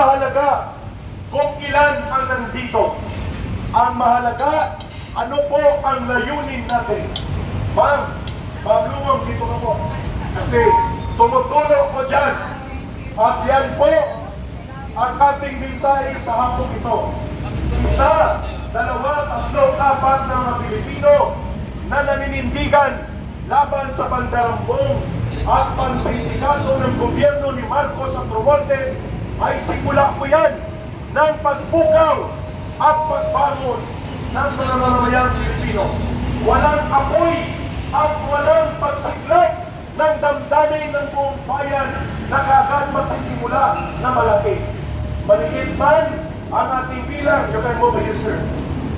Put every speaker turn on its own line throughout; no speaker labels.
mahalaga kung ilan ang nandito. Ang mahalaga, ano po ang layunin natin? Ma'am, Ma'am dito ka po. Kasi tumutulong ko dyan. At yan po ang ating mensahe sa hapong ito. Isa, dalawa, tatlo, apat na mga Pilipino na naninindigan laban sa pandarambong at pansindikato ng gobyerno ni Marcos at Romualdez ay simula po yan ng pagpukaw at pagbangon ng mga mamamayang Pilipino. Walang apoy at walang pagsiklop ng damdamin ng buong bayan na kaagad magsisimula na malaki. Maliit man ang ating bilang, you can move here, sir.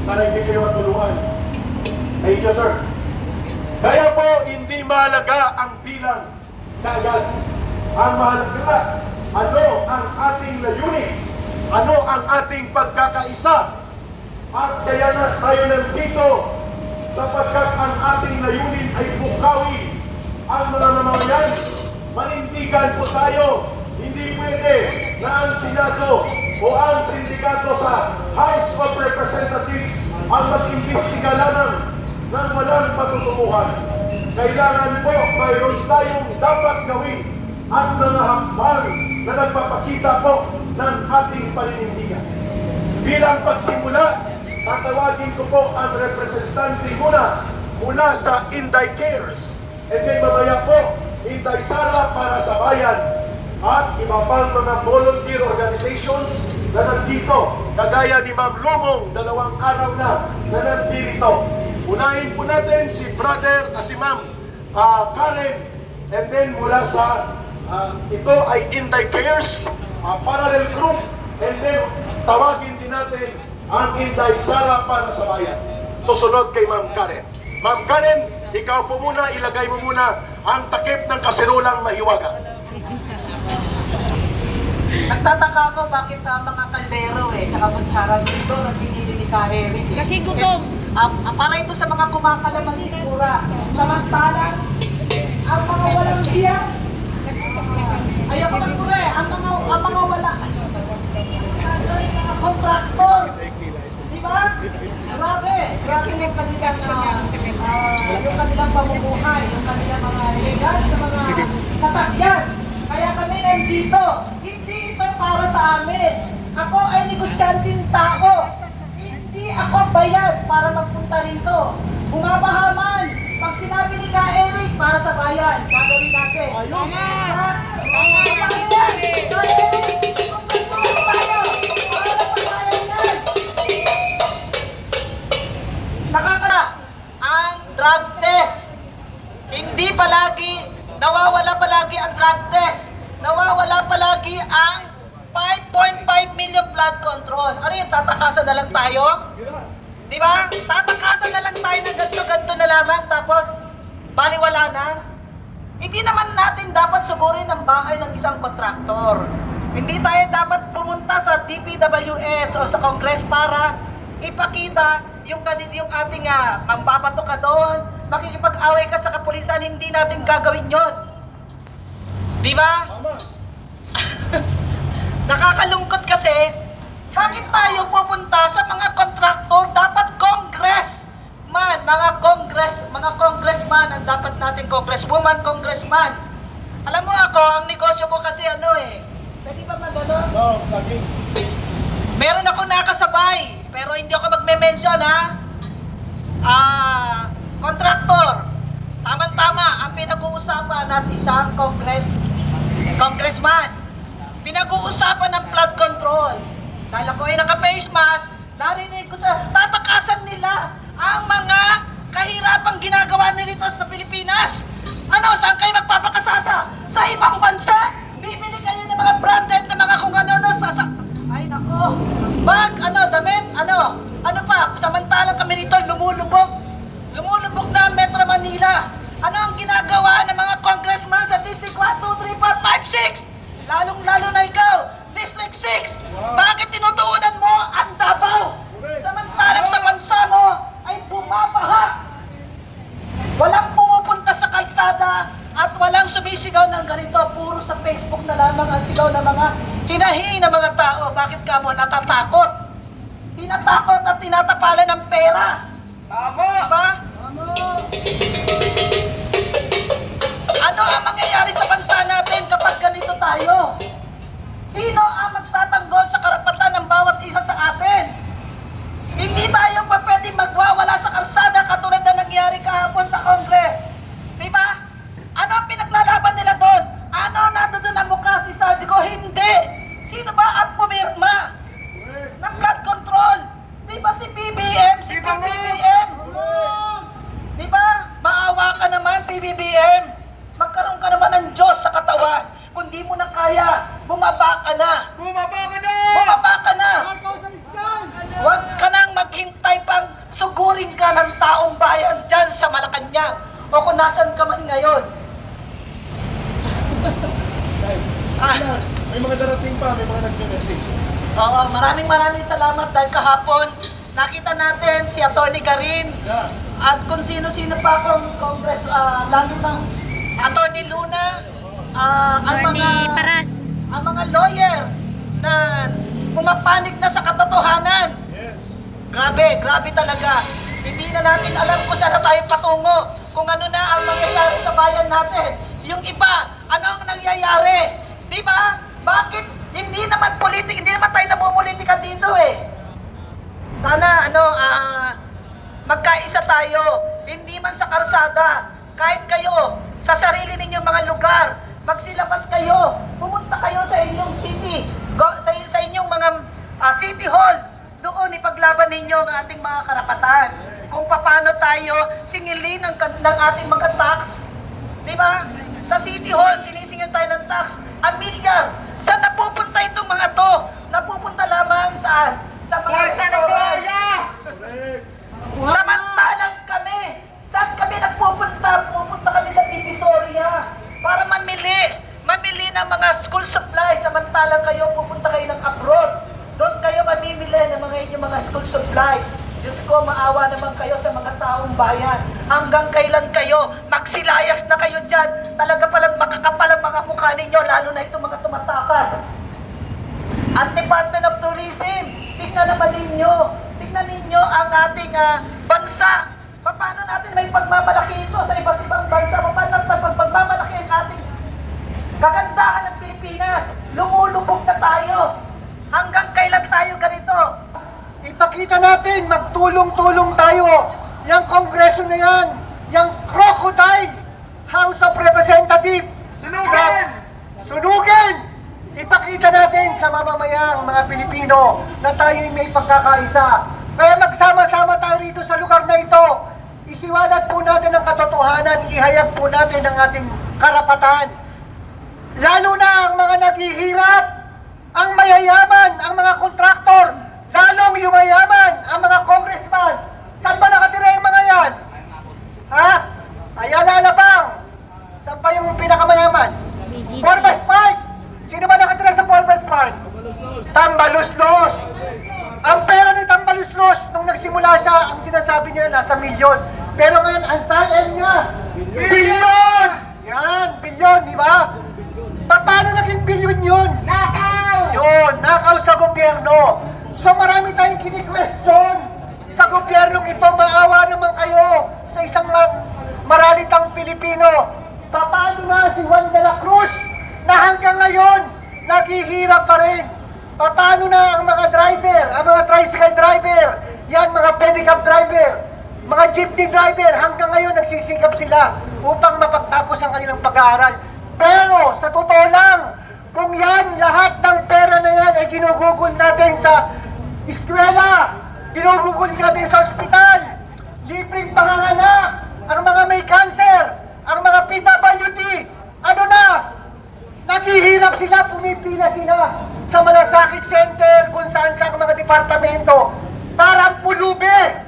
Para hindi kayo matulungan. Thank you, sir. Kaya po, hindi mahalaga ang bilang kaagad. Ang mahalaga, ano ang ating layunin? Ano ang ating pagkakaisa? At kaya na tayo nandito sapagkat ang ating layunin ay bukawi ang mga mamamayan. Manindigan po tayo. Hindi pwede na ang Senado o ang sindikato sa House of Representatives ang mag-imbestiga lamang ng walang patutubuhan. Kailangan po mayroon tayong dapat gawin at mga hakbang na nagpapakita po ng ating paninindigan. Bilang pagsimula, tatawagin ko po ang representante muna mula sa Inday Cares. And then mamaya po, Inday Sara para sa bayan at iba pang mga volunteer organizations na nandito, kagaya ni Ma'am Lumong, dalawang araw na na nandito. Unahin po natin si brother, ah, si Ma'am ah, Karen, and then mula sa, ah, ito ay Inday Cares, ah, parallel group, and then tawagin din natin ang Inday Sara para sa bayan. Susunod kay Ma'am Karen. Ma'am Karen, ikaw po muna, ilagay mo muna ang takip ng kasirulang mahiwaga.
Nagtataka ako bakit ang mga kaldero eh, tsaka kutsara dito ang pinili ni Kaheri eh.
Kasi gutom.
Ah, ah, para ito sa mga kumakalamang sikura. Samantalang, ang mga walang siya, ayoko magkura eh, ang mga, ang mga wala, mga kontraktor, di ba? Grabe, grabe yung kanilang, ah, yung kanilang pamumuhay, yung kanilang mga legal na mga sasakyan. Kaya kami nandito, hindi ito para sa amin. Ako ay negosyanteng tao. Hindi ako bayad para magpunta rito. Bumabahaman. Pag sinabi ni Ka Eric, bayan, gagawin natin.
Ayos.
Sugurin ang bahay ng isang kontraktor. Hindi tayo dapat pumunta sa DPWH o sa Congress para ipakita yung, yung ating uh, mambabato ka doon, makikipag-away ka sa kapulisan, hindi natin gagawin yon. Di ba? Nakakalungkot kasi, bakit tayo pupunta sa mga kontraktor? Dapat congress man, mga congress, mga congressman ang dapat natin congresswoman, congressman. Alam mo ako, ang negosyo ko kasi ano eh, pwede ba magano?
No, lagi.
Meron ako nakasabay, pero hindi ako magme-mention ha. Ah, kontraktor. Tama-tama ang pinag-uusapan at isang congress, congressman. Pinag-uusapan ng flood control. Dahil ako ay naka-face mask, narinig ko sa tatakasan nila ang mga kahirapang ginagawa nila sa Pilipinas. Ano, saan kayo magpapakasasa? Sa ibang bansa? Bibili kayo ng mga branded na mga kung ano-ano sa, sa ay nako. Bag, ano, damit, ano, ano pa, samantalang kami rito lumulubog. Lumulubog na ang Metro Manila. Ano ang ginagawa ng mga congressman sa District 1, 2, 3, 4, 5, 6? Lalong-lalo na ikaw, District 6. Bakit tinutuunan mo ang Davao? Samantalang sa bansa mo ay bumabaha. Walang pumupunta sa kalsada at walang sumisigaw ng ganito. Puro sa Facebook na sigaw ng mga hinahingi ng mga tao. Bakit ka mo natatakot? tinatakot at tinatapalan ng pera.
Tama!
Diba? Ano ang mangyayari sa bansa natin kapag ganito tayo? Sino ang magtatanggol sa karapatan ng bawat isa sa atin? Hindi tayo pa pwedeng magwawala sa karsada katulad na nangyari kahapon sa Congress. Di ba? Ano ang pinaglalaban nila doon? Ano nandoon ang Saldico? Hindi! Sino ba ang pumirma ng blood control? Di ba si BBM? Si BBM? Di ba? Maawa ka naman, PBBM. Magkaroon ka naman ng Diyos sa katawan. Kung di mo na kaya, bumaba ka na.
Bumaba ka na!
Bumaba ka na. Huwag ka nang maghintay pang sugurin ka ng taong bayan dyan sa Malacanang. O kung nasan ka man ngayon. Ah,
May mga darating pa, may mga nagme-message.
oo, maraming maraming salamat dahil kahapon nakita natin si Atty. Garin
Yeah.
At kung sino-sino pa kong Congress, ah, lagi pang Attorney Luna, ah, ang mga,
Attorney Paras.
ang mga lawyer na pumapanig na sa katotohanan.
Yes.
Grabe, grabe talaga. Hindi na natin alam kung saan na tayo patungo, kung ano na ang mangyayari sa bayan natin. Yung iba, ano ang nangyayari? Di ba? Bakit hindi naman politik, hindi naman tayo namumulitika dito eh. Sana ano, ah, magkaisa tayo, hindi man sa karsada, kahit kayo, sa sarili ninyong mga lugar, magsilabas kayo, pumunta kayo sa inyong city, go, sa, sa inyong mga ah, city hall, doon ipaglaban ninyo ang ating mga karapatan. Kung paano tayo singilin ng, ng ating mga tax. Di ba? Sa City Hall, sinisingil tayo ng tax. Ang milyar. Saan napupunta itong mga to? Napupunta lamang saan? Sa mga restaurant.
Correct.
Samantalang kami, saan kami nagpupunta? Pupunta kami sa Divisoria para mamili, mamili ng mga school supplies. Samantalang kayo pupunta kayo ng abroad. Doon kayo mamimili ng mga inyong mga school supply. Diyos ko, maawa naman kayo sa mga taong bayan. Hanggang kailan kayo? Magsilayas na kayo dyan. Talaga palang makakapal ang mga mukha ninyo, lalo na itong mga tumatakas. Ang Department of Tourism, tignan naman ninyo, tignan ninyo ang ating ah, bansa. Paano natin may pagmamalaki ito sa iba't ibang bansa? Paano natin pag- pagmamalaki ang ating kagandahan ng Pilipinas? Lumulubog na tayo. Hanggang kailan tayo ganito?
Ipakita natin, magtulong-tulong tayo. Yang kongreso na yan, yang crocodile, House of Representatives.
Sunugin!
Sunugin! Ipakita natin sa mamamayang mga Pilipino na tayo'y may pagkakaisa. Kaya magsama-sama tayo rito sa lugar na ito. Isiwalat po natin ang katotohanan, ihayag po natin ang ating karapatan. Lalo na ang mga naghihirap, ang mayayaman, ang mga kontraktor, lalong yumayaman, ang mga congressman. Saan ba nakatira yung mga yan? Ha? Ayala Alabang. Saan pa yung pinakamayaman? Forbes Park. Sino ba nakatira sa Forbes Park? Tambaluslos. Ang pera ni Tambaluslos, nung nagsimula siya, ang sinasabi niya nasa milyon. Pero ngayon, ang sayan niya, bilyon! Yan, bilyon, di ba? Pa- Paano naging bilyon yun? Nakaw! Yun, nakaw sa gobyerno. So marami tayong kini-question sa gobyernong ito. Maawa naman kayo sa isang ma- maralitang Pilipino. Pa- Paano na si Juan de la Cruz na hanggang ngayon naghihirap pa rin? Pa- Paano na ang mga driver, ang mga tricycle driver, yan mga pedicab driver, mga jeepney driver, hanggang ngayon nagsisikap sila upang mapagtapos ang kanilang pag-aaral. Pero sa totoo lang, kung yan, lahat ng pera na yan ay ginugugol natin sa eskwela, ginugugol natin sa ospital, libreng panganganak, ang mga may cancer, ang mga na, naghihirap sila, pumipila sila sa malasakit center, kung saan sa mga departamento, parang pulubi.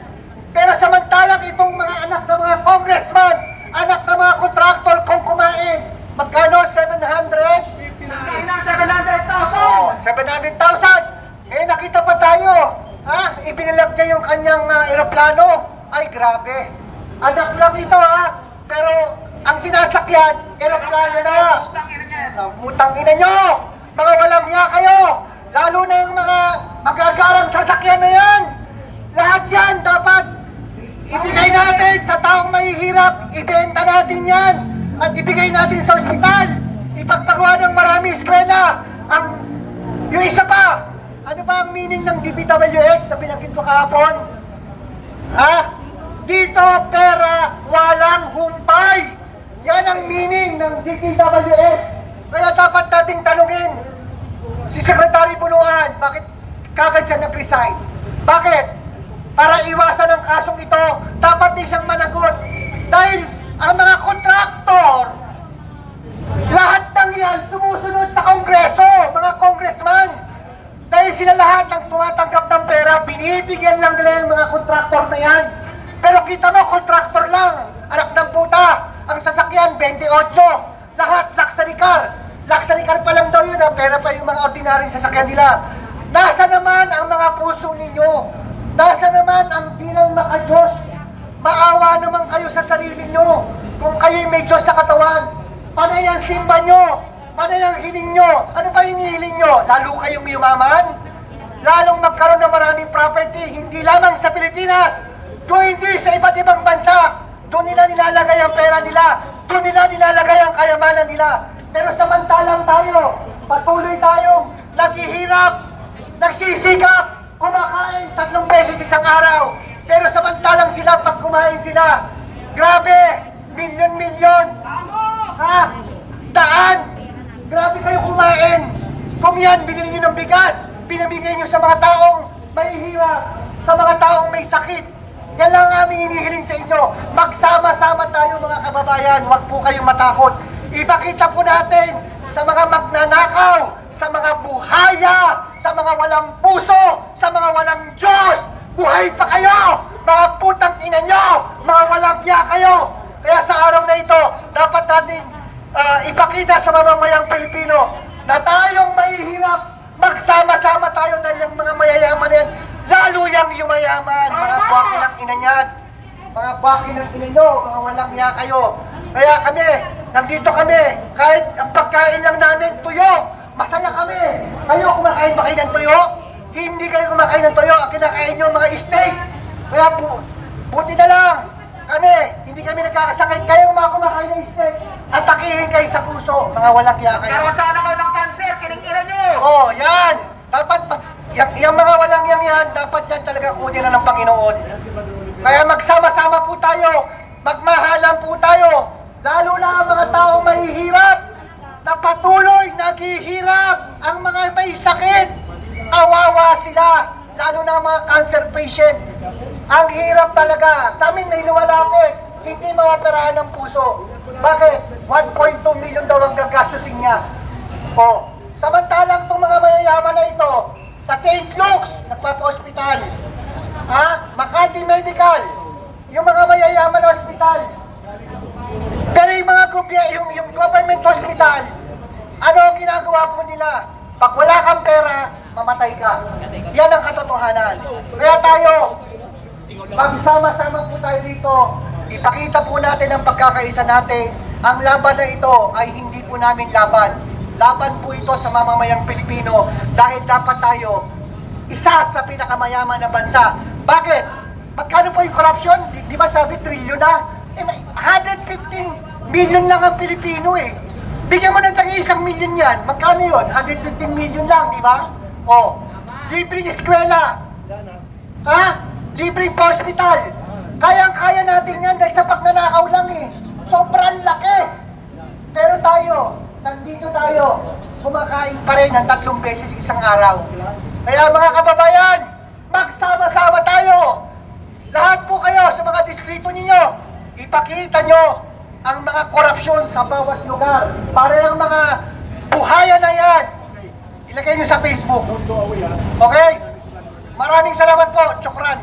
Pero samantalang itong mga anak ng mga congressman, anak ng mga kontraktor kung kumain, magkano? 700? 700,000! Oh, 700,000! Eh, nakita pa tayo. Ha? Ibinilag niya yung kanyang uh, eroplano. Ay, grabe. Anak lang ito, ha? Pero ang sinasakyan, eroplano na. Ang Putang ina nyo! Mga walang hiya kayo! Lalo na yung mga magagarang sasakyan na yan! Lahat yan dapat ibigay natin sa taong mahihirap, ibenta natin yan, at ibigay natin sa ospital. Ipagpagawa ng marami eskwela. Ang, yung isa pa, ano ba ang meaning ng DPWS na pinanggit ko kahapon? Ha? Dito, pera, walang humpay. Yan ang meaning ng DPWS. Kaya dapat nating tanungin si Secretary Bunuan, bakit kagad siya nag-resign? Bakit? Para iwasan ang kasong ito, dapat din siyang managot. Dahil ang mga kontraktor, lahat ng yan sumusunod sa Kongreso, mga congressman. Dahil sila lahat ang tumatanggap ng pera, binibigyan lang nila yung mga kontraktor na yan. Pero kita mo, kontraktor lang, anak ng puta, ang sasakyan, 28. Lahat, luxury car. Luxury car pa lang daw yun, ha? pera pa yung mga ordinary sasakyan nila. Nasa naman ang mga puso ninyo? Nasa naman ang bilang makajos? Maawa naman kayo sa sarili nyo kung kayo'y may Diyos sa katawan. Panay ang simba nyo. Panay ang hiling nyo. Ano ba yung hiling nyo? Lalo kayong yumaman? Lalong magkaroon ng maraming property, hindi lamang sa Pilipinas, kung hindi sa iba't ibang bansa. Doon nila nilalagay ang pera nila. Doon nila nilalagay ang kayamanan nila. Pero samantalang tayo, patuloy tayong naghihirap, nagsisikap, kumakain tatlong beses isang araw. Pero samantalang sila, pag kumain sila, grabe, milyon-milyon, ha? Daan, grabe kayo kumain. Kung yan, binili nyo ng bigas, binibigay nyo sa mga taong mahihirap, sa mga taong may sakit. Yan lang ang aming hinihiling sa inyo. Magsama-sama tayo mga kababayan, huwag po kayong matakot. Ipakita po natin sa mga magnanakaw, sa mga buhaya, sa mga walang puso, sa mga walang Diyos. Buhay pa kayo! Mga putang ina nyo! Mga walang biya kayo! Kaya sa araw na ito, dapat natin ah, ipakita sa mamamayang Pilipino na tayong mahihirap, magsama-sama tayo dahil yung mga mayayaman yan, lalo yung yumayaman, mga buwaki ng ina niyan, mga buwaki ng ina nyo, mga walang niya kayo. Kaya kami, nandito kami, kahit ang pagkain lang namin, tuyo, masaya kami. Kayo, kumakain ba kayo ng tuyo? Hindi kayo kumakain ng tuyo, ang kinakain nyo mga steak. Kaya bu buti na lang, kami, hindi kami nagkakasakit. Kayo mga kumakain ng steak, atakihin kayo sa puso, mga walang niya kayo.
Karoon sana kayo ng cancer, kining-ira nyo!
Oh, yan. Dapat pag yung, yung mga walang yang yan, dapat yan talaga kunin na ng Panginoon. Kaya magsama-sama po tayo, magmahalan po tayo, lalo na ang mga taong mahihirap, na patuloy naghihirap, ang mga may sakit, awawa sila, lalo na mga cancer patient. Ang hirap talaga. Sa amin may lumalapit, hindi maoperahan ng puso. Bakit? 1.2 million daw ang gagastusin niya. O, samantalang itong mga mayayaman na ito, sa St. Luke's, nagpapa-hospital. Ha? Makati Medical, yung mga mayayaman na hospital. Pero yung mga gobyerno, yung, yung government hospital, ano ang ginagawa po nila? Pag wala kang pera, mamatay ka. Yan ang katotohanan. Kaya tayo, Magsama-sama po tayo dito. Ipakita po natin ang pagkakaisa natin. Ang laban na ito ay hindi po namin laban. Laban po ito sa mamamayang Pilipino dahil dapat tayo isa sa pinakamayaman na bansa. Bakit? Magkano po yung corruption? Di, di ba sabi trilyon na? Eh, may 115 million lang ang Pilipino eh. Bigyan mo ng tangi isang million yan. Magkano yun? 115 million lang, di ba? O, libreng eskwela. Ha? Libreng hospital. Kayang-kaya natin yan dahil sa pagnanakaw lang eh. Sobrang laki. Pero tayo, nandito tayo, kumakain pa rin ng tatlong beses isang araw. Kaya mga kababayan, magsama-sama tayo. Lahat po kayo sa mga distrito ninyo, ipakita nyo ang mga korupsyon sa bawat lugar. Para lang mga buhayan na yan. Ilagay nyo sa Facebook. Okay? Maraming salamat po. Chokran.